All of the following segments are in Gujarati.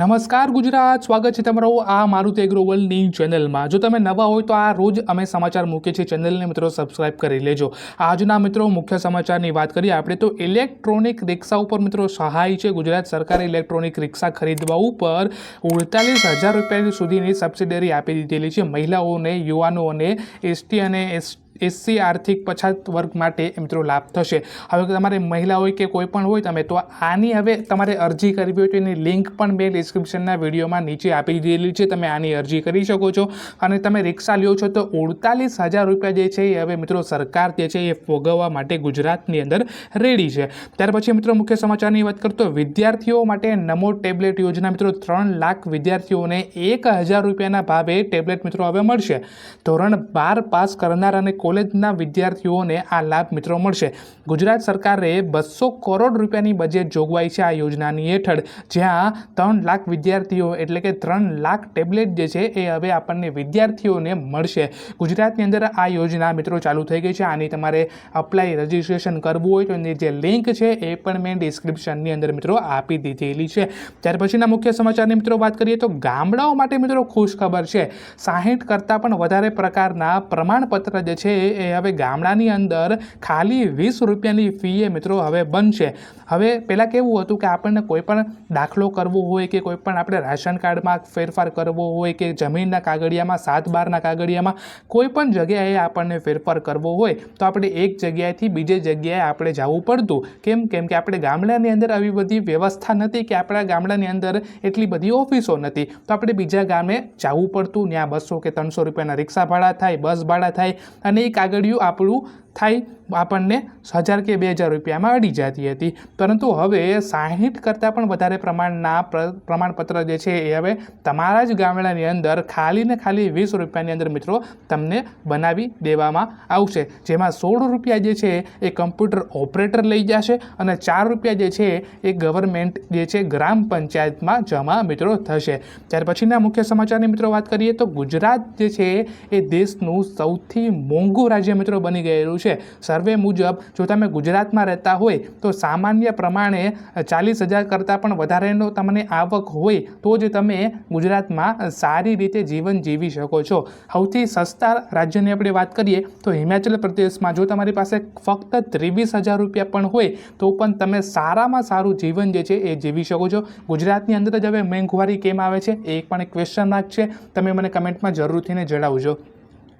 નમસ્કાર ગુજરાત, સ્વાગત છે તમારું આ મારુતિ એગ્રોવલની ચેનલમાં જો તમે નવા હોય તો આ રોજ અમે સમાચાર મૂકીએ છીએ. ચેનલને મિત્રો સબસ્ક્રાઇબ કરી લેજો. આજના મિત્રો મુખ્ય સમાચારની વાત કરીએ આપણે તો ઇલેક્ટ્રોનિક રિક્ષા ઉપર મિત્રો સહાય છે. ગુજરાત સરકારે ઇલેક્ટ્રોનિક રિક્ષા ખરીદવા ઉપર ઉડતાલીસ હજાર રૂપિયા સુધીની સબસિડરી આપી દીધેલી છે. મહિલાઓને, યુવાનોને, એસટી અને એસ એસસી આર્થિક પછાત વર્ગ માટે મિત્રો લાભ થશે. હવે તમારે મહિલા હોય કે કોઈ પણ હોય તમે તો આની હવે તમારે અરજી કરવી હોય તો એની લિંક પણ મેં ડિસ્ક્રિપ્શનના વિડીયોમાં નીચે આપી દીધેલી છે. તમે આની અરજી કરી શકો છો. અને તમે રિક્ષા લ્યો છો તો ઉડતાલીસ હજાર રૂપિયા જે છે એ હવે મિત્રો સરકાર જે છે એ ભોગવવા માટે ગુજરાતની અંદર રેડી છે. ત્યાર પછી મિત્રો મુખ્ય સમાચારની વાત કરતો વિદ્યાર્થીઓ માટે નમો ટેબ્લેટ યોજના મિત્રો ત્રણ લાખ વિદ્યાર્થીઓને એક હજાર રૂપિયાના ભાવે ટેબ્લેટ મિત્રો હવે મળશે. ધોરણ બાર પાસ કરનાર અને કોલેજના વિદ્યાર્થીઓને આ લાભ મિત્રો મળશે. ગુજરાત સરકારે બસો કરોડ રૂપિયાની બજેટ જોગવાઈ છે આ યોજનાની હેઠળ. જ્યાં ત્રણ લાખ વિદ્યાર્થીઓ એટલે કે ત્રણ લાખ ટેબ્લેટ જે છે એ હવે આપણને વિદ્યાર્થીઓને મળશે. ગુજરાતની અંદર આ યોજના મિત્રો ચાલુ થઈ ગઈ છે. આની તમારે અપ્લાય રજિસ્ટ્રેશન કરવું હોય તો એની જે લિંક છે એ પણ મેં ડિસ્ક્રિપ્શનની અંદર મિત્રો આપી દીધેલી છે. ત્યાર પછીના મુખ્ય સમાચારની મિત્રો વાત કરીએ તો ગામડાઓ માટે મિત્રો ખુશ ખબર છે. સાહીઠ કરતાં પણ વધારે પ્રકારના પ્રમાણપત્ર જે છે હવે ગામડાની અંદર ખાલી વીસ રૂપિયાની ફીએ મિત્રો હવે બનશે. હવે પહેલાં કેવું હતું કે આપણને કોઈ પણ દાખલો કરવો હોય કે કોઈ પણ આપણે રાશન કાર્ડમાં ફેરફાર કરવો હોય કે જમીનના કાગળિયામાં, સાત બારના કાગળિયામાં કોઈ પણ જગ્યાએ આપણને ફેરફાર કરવો હોય, તો આપણે એક જગ્યાએથી બીજે જગ્યાએ આપણે જવું પડતું. કેમ? કેમ કે આપણે ગામડાની અંદર આવી બધી વ્યવસ્થા નથી કે આપણા ગામડાની અંદર એટલી બધી ઓફિસો નથી. તો આપણે બીજા ગામે જવું પડતું. ત્યાં બસો કે ત્રણસો રૂપિયાના રિક્ષા ભાડા થાય, બસ ભાડા થાય અને એ કાગળિયું આપણું થાય, આપણને હજાર કે બે હજાર રૂપિયામાં અડી જતી હતી. પરંતુ હવે સાહીઠ કરતાં પણ વધારે પ્રમાણના પ્ર- પ્રમાણપત્ર જે છે એ હવે તમારા જ ગામડાની અંદર ખાલી ને ખાલી વીસ રૂપિયાની અંદર મિત્રો તમને બનાવી દેવામાં આવશે. જેમાં સોળ રૂપિયા જે છે એ કમ્પ્યુટર ઓપરેટર લઈ જશે અને ચાર રૂપિયા જે છે એ ગવર્મેન્ટ જે છે ગ્રામ પંચાયતમાં જમા મિત્રો થશે. ત્યાર પછીના મુખ્ય સમાચારની મિત્રો વાત કરીએ તો ગુજરાત જે છે એ દેશનું સૌથી મોંઘું રાજ્ય મિત્રો બની ગયેલું છે. સર્વે મુજબ, જો તમે ગુજરાતમાં રહેતા હોય, તો સામાન્ય પ્રમાણે ચાલીસ હજાર કરતાં પણ વધારેનો તમને આવક હોય, તો જ તમે ગુજરાતમાં સારી રીતે જીવન જીવી શકો છો. સૌથી સસ્તા રાજ્યની આપણે વાત કરીએ, તો હિમાચલ પ્રદેશમાં જો તમારી પાસે ફક્ત ત્રેવીસ હજાર રૂપિયા પણ હોય, તો પણ તમે સારામાં સારું જીવન જે છે એ જીવી શકો છો. ગુજરાતની અંદર જ હવે મોંઘવારી કેમ આવે છે, એ પણ એક ક્વેશ્ચન માર્ક છે. તમે મને કમેન્ટમાં જરૂરથીને જણાવજો.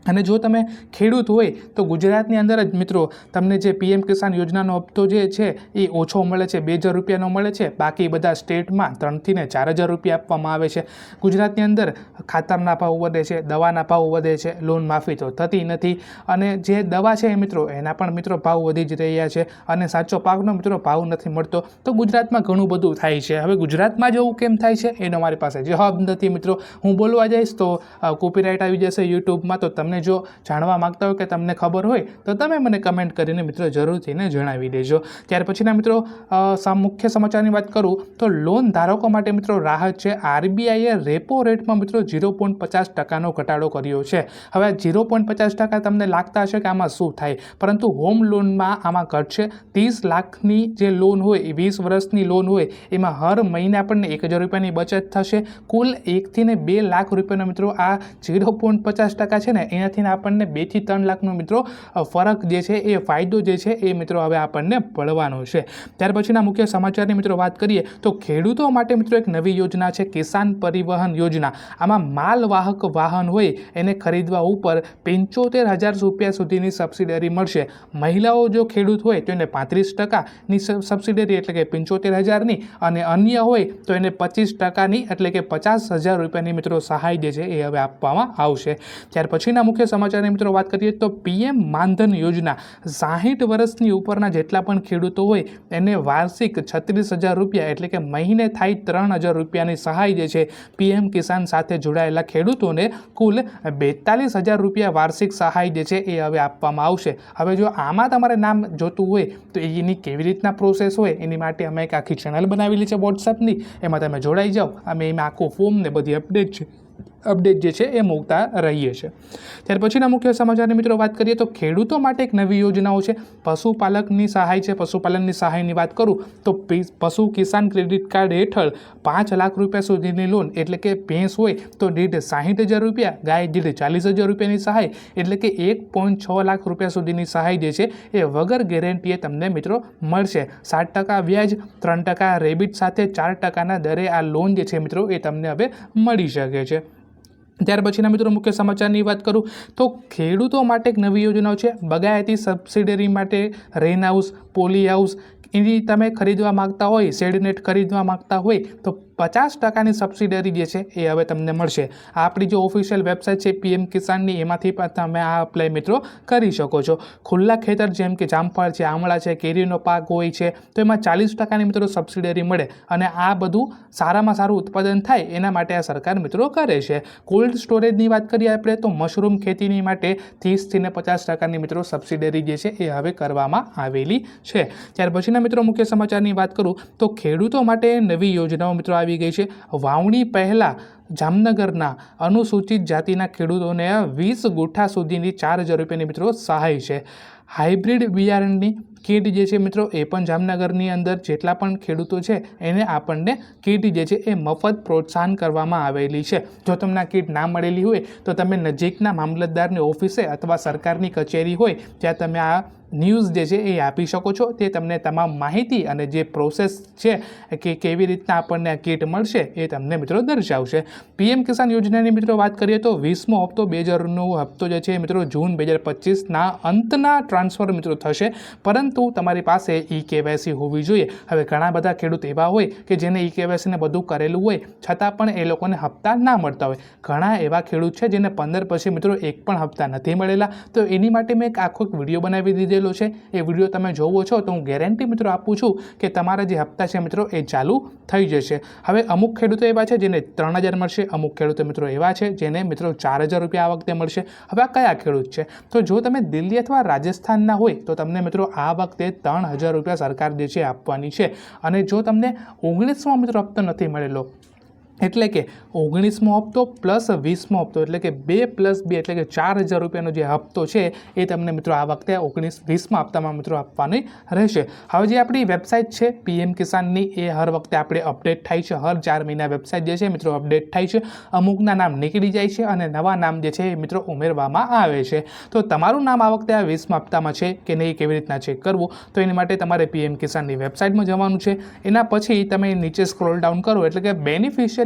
અને જો તમે ખેડૂત હોય તો ગુજરાતની અંદર જ મિત્રો તમને જે પીએમ કિસાન યોજનાનો હપ્તો જે છે એ ઓછો મળે છે, બે હજાર રૂપિયાનો મળે છે. બાકી બધા સ્ટેટમાં ત્રણથી ને ચાર હજાર રૂપિયા આપવામાં આવે છે. ગુજરાતની અંદર ખાતરના ભાવ વધે છે, દવાના ભાવ વધે છે, લોન માફી તો થતી નથી. અને જે દવા છે મિત્રો, એના પણ મિત્રો ભાવ વધી જ રહ્યા છે અને સાચો પાકનો મિત્રો ભાવ નથી મળતો. તો ગુજરાતમાં ઘણું બધું થાય છે. હવે ગુજરાતમાં જવું કેમ થાય છે? એનો મારી પાસે જવાબ નથી મિત્રો. હું બોલવા જઈશ તો કોપીરાઇટ આવી જશે યુટ્યુબમાં તો તમને જો જાણવા માંગતા હોય કે તમને ખબર હોય, તો તમે મને કમેન્ટ કરીને મિત્રો જરૂરથીને જણાવી દેજો. ત્યાર પછીના મિત્રો મુખ્ય સમાચારની વાત કરું, તો લોન ધારકો માટે મિત્રો રાહત છે. આરબીઆઈએ રેપો રેટમાં મિત્રો ઝીરો પોઈન્ટ પચાસ ટકાનો ઘટાડો કર્યો છે. હવે ઝીરો પોઈન્ટ પચાસ ટકા તમને લાગતા હશે કે આમાં શું થાય? પરંતુ હોમ લોનમાં આમાં ઘટશે ત્રીસ લાખની જે લોન હોય, એ વીસ વર્ષની લોન હોય, એમાં હર મહિને આપણને એક હજાર રૂપિયાની બચત થશે. કુલ એકથી ને બે લાખ રૂપિયાનો મિત્રો આ ઝીરો પોઈન્ટ પચાસ ટકા છે ને ને આપણને બેથી ત્રણ લાખનો મિત્રો ફરક જે છે એ ફાયદો જે છે એ મિત્રો હવે આપણને પડવાનો છે. ત્યાર પછીના મુખ્ય સમાચારની મિત્રો વાત કરીએ, તો ખેડૂતો માટે મિત્રો એક નવી યોજના છે, કિસાન પરિવહન યોજના. આમાં માલવાહક વાહન હોય એને ખરીદવા ઉપર પંચોતેર હજાર રૂપિયા સુધીની સબસિડરી મળશે. મહિલાઓ જો ખેડૂત હોય તો એને પાંત્રીસ ટકાની સબસિડરી એટલે કે પંચોતેર હજારની અને અન્ય હોય તો એને પચીસ ટકાની એટલે કે પચાસ હજાર રૂપિયાની મિત્રો સહાય જે છે એ હવે આપવામાં આવશે. ત્યાર પછીના મુખ્ય સમાચારની મિત્રો વાત કરીએ તો પીએમ માનધન યોજના સાહીઠ વર્ષની ઉપરના જેટલા પણ ખેડૂતો હોય એને વાર્ષિક છત્રીસ હજાર રૂપિયા એટલે કે મહિને થાય ત્રણ હજાર રૂપિયાની સહાય જે છે પીએમ કિસાન સાથે જોડાયેલા ખેડૂતોને કુલ બેતાલીસ હજાર રૂપિયા વાર્ષિક સહાય જે છે એ હવે આપવામાં આવશે. હવે જો આમાં તમારે નામ જોતું હોય તો એની કેવી રીતના પ્રોસેસ હોય એની માટે અમે એક આખી ચેનલ બનાવેલી છે વોટ્સઅપની એમાં તમે જોડાઈ જાઓ. અમે એમાં આખું ફોર્મ ને બધી અપડેટ છે. અપડેટ જે છે એ મૂકતા રહીએ છીએ. ત્યાર પછીના મુખ્ય સમાચારની મિત્રો વાત કરીએ તો ખેડૂતો માટે એક નવી યોજનાઓ છે. પશુપાલકની સહાય છે. પશુપાલનની સહાયની વાત કરું તો પશુ કિસાન ક્રેડિટ કાર્ડ હેઠળ પાંચ લાખ રૂપિયા સુધીની લોન એટલે કે ભેંસ હોય તો દીઠ સાહીઠ હજાર રૂપિયા, ગાય દીઠ ચાલીસ હજાર રૂપિયાની સહાય એટલે કે એક પોઈન્ટ છ લાખ રૂપિયા સુધીની સહાય જે છે એ વગર ગેરંટીએ તમને મિત્રો મળશે. સાત ટકા વ્યાજ, ત્રણ ટકા રેબિટ સાથે ચાર ટકાના દરે આ લોન જે છે મિત્રો એ તમને હવે મળી શકે છે. ત્યાર પછીના મિત્રો મુખ્ય સમાચારની વાત કરું તો ખેડૂતો માટે એક નવી યોજનાઓ છે. બગાયતી સબસિડરી માટે રેન હાઉસ, પોલી હાઉસ, એની તમે ખરીદવા માગતા હોય શેડનેટ ખરીદવા માગતા હોય, તો પચાસ ટકાની સબસિડરી જે છે એ હવે તમને મળશે. આપણી જે ઓફિશિયલ વેબસાઇટ છે પીએમ કિસાનની એમાંથી પણ તમે આ અપ્લાય મિત્રો કરી શકો છો. ખુલ્લા ખેતર જેમ કે જામફળ છે, આમળા છે, કેરીનો પાક હોય છે, તો એમાં ચાલીસ ટકાની મિત્રો સબસિડરી મળે અને આ બધું સારામાં સારું ઉત્પાદન થાય એના માટે આ સરકાર મિત્રો કરે છે. કોલ્ડ સ્ટોરેજની વાત કરીએ આપણે, તો મશરૂમ ખેતીની માટે ત્રીસથી ને પચાસ ટકાની મિત્રો સબસિડરી જે છે એ હવે કરવામાં આવેલી છે. ત્યાર પછીના મિત્રો મુખ્ય સમાચારની વાત કરું, તો ખેડૂતો માટે નવી યોજનાઓ મિત્રો આવી ગઈ છે. વાવણી પહેલાં જામનગરના અનુસૂચિત જાતિના ખેડૂતોને વીસ ગુઠ્ઠા સુધીની ચાર હજાર રૂપિયાની મિત્રો સહાય છે. હાઇબ્રિડ બિયારણની કીટ જે છે મિત્રો, એ પણ જામનગરની અંદર જેટલા પણ ખેડૂતો છે, એને આપણને કીટ જે છે એ મફત પ્રોત્સાહન કરવામાં આવેલી છે. જો તમને આ કીટ ના મળેલી હોય, તો તમે નજીકના મામલતદારની ઓફિસે અથવા સરકારની કચેરી હોય, ત્યાં તમે આ ન્યૂઝ જે છે એ આપી શકો છો. તે તમને તમામ માહિતી અને જે પ્રોસેસ છે કે કેવી રીતના આપણને આ કીટ મળશે એ તમને મિત્રો દર્શાવશે. પીએમ કિસાન યોજનાની મિત્રો વાત કરીએ તો વીસમો હપ્તો બે હજારનો હપ્તો જે છે મિત્રો જૂન બે હજાર પચીસના અંતના ટ્રાન્સફર મિત્રો થશે. પરંતુ તમારી પાસે ઈ કેવાયસી હોવી જોઈએ. હવે ઘણા બધા ખેડૂત એવા હોય કે જેને ઈ કેવાયસીને બધું કરેલું હોય, છતાં પણ એ લોકોને હપ્તા ના મળતા હોય. ઘણા એવા ખેડૂત છે જેને પંદર પછી મિત્રો એક પણ હપ્તા નથી મળેલા. તો એની માટે મેં એક આખો એક વીડિયો બનાવી દીધેલો છે. એ વીડિયો તમે જોવો છો તો હું ગેરંટી મિત્રો આપું છું કે તમારા જે હપ્તા છે મિત્રો એ ચાલુ થઈ જશે. હવે અમુક ખેડૂતો એવા છે જેને ત્રણ હજાર મળશે, અમુક ખેડૂતો મિત્રો એવા છે જેને મિત્રો ચાર હજાર રૂપિયા આ વખતે મળશે. હવે આ કયા ખેડૂત છે? તો જો તમે દિલ્હી અથવા રાજસ્થાનના હોય તો તમને મિત્રો આ વખતે ત્રણ હજાર રૂપિયા સરકાર જે છે આપવાની છે. અને જો તમને ઓગણીસમાં મિત્રો હપ્તો નથી મળેલો એટલે કે ઓગણીસમો હપ્તો પ્લસ વીસમો હપ્તો, એટલે કે બે પ્લસ બે, એટલે કે ચાર હજાર રૂપિયાનો જે હપ્તો છે એ તમને મિત્રો આ વખતે ઓગણીસ વીસમાં હપ્તામાં મિત્રો આપવાની રહેશે. હવે જે આપણી વેબસાઇટ છે, પીએમ કિસાનની, એ હર વખતે આપણે અપડેટ થાય છે. હર ચાર મહિના વેબસાઇટ જે છે મિત્રો અપડેટ થાય છે. અમુકના નામ નીકળી જાય છે અને નવા નામ જે છે એ મિત્રો ઉમેરવામાં આવે છે. તો તમારું નામ આ વખતે આ વીસમા હપ્તામાં છે કે નહીં, કેવી રીતના ચેક કરવું, તો એની માટે તમારે પીએમ કિસાનની વેબસાઇટમાં જવાનું છે. એના પછી તમે નીચે સ્ક્રોલ ડાઉન કરો, એટલે કે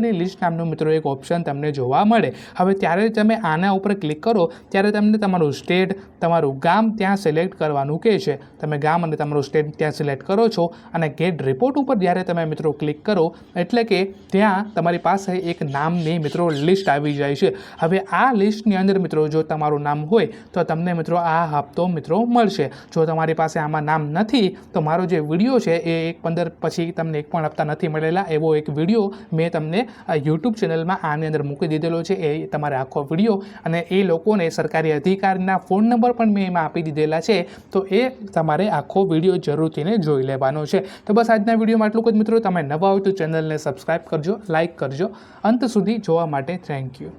બેનિફિશિયરી લિસ્ટ નામનું મિત્રો એક ઓપ્શન તમને જોવા મળે. હવે ત્યારે તમે આના ઉપર ક્લિક કરો, ત્યારે તમને તમારું સ્ટેટ તમારું ગામ ત્યાં સિલેક્ટ કરવાનું કહે છે. તમે ગામ અને તમારું સ્ટેટ ત્યાં સિલેક્ટ કરો છો અને ગેટ રિપોર્ટ ઉપર જ્યારે તમે મિત્રો ક્લિક કરો, એટલે કે ત્યાં તમારી પાસે એક નામની મિત્રો લિસ્ટ આવી જાય છે. હવે આ લિસ્ટની અંદર મિત્રો જો તમારું નામ હોય, તો તમને મિત્રો આ હપ્તો મિત્રો મળશે. જો તમારી પાસે આમાં નામ નથી, તો મારો જે વીડિયો છે એ એક પંદર પછી તમને એક પણ હપ્તા નથી મળેલા. એવો એક વીડિયો મેં તમને આ યુટ્યુબ ચેનલમાં આની અંદર મૂકી દીધેલો છે. એ તમારે આખો વીડિયો અને એ લોકોને સરકારી અધિકારીના ફોન નંબર પણ મેં એમાં આપી દીધેલા છે. તો એ તમારે આખો વીડિયો જરૂરથીને જોઈ લેવાનો છે. તો બસ આજના વિડીયોમાં આટલું જ મિત્રો. તમે નવા હોય તો ચેનલને સબસ્ક્રાઈબ કરજો લાઇક કરજો. અંત સુધી જોવા માટે થેન્ક યુ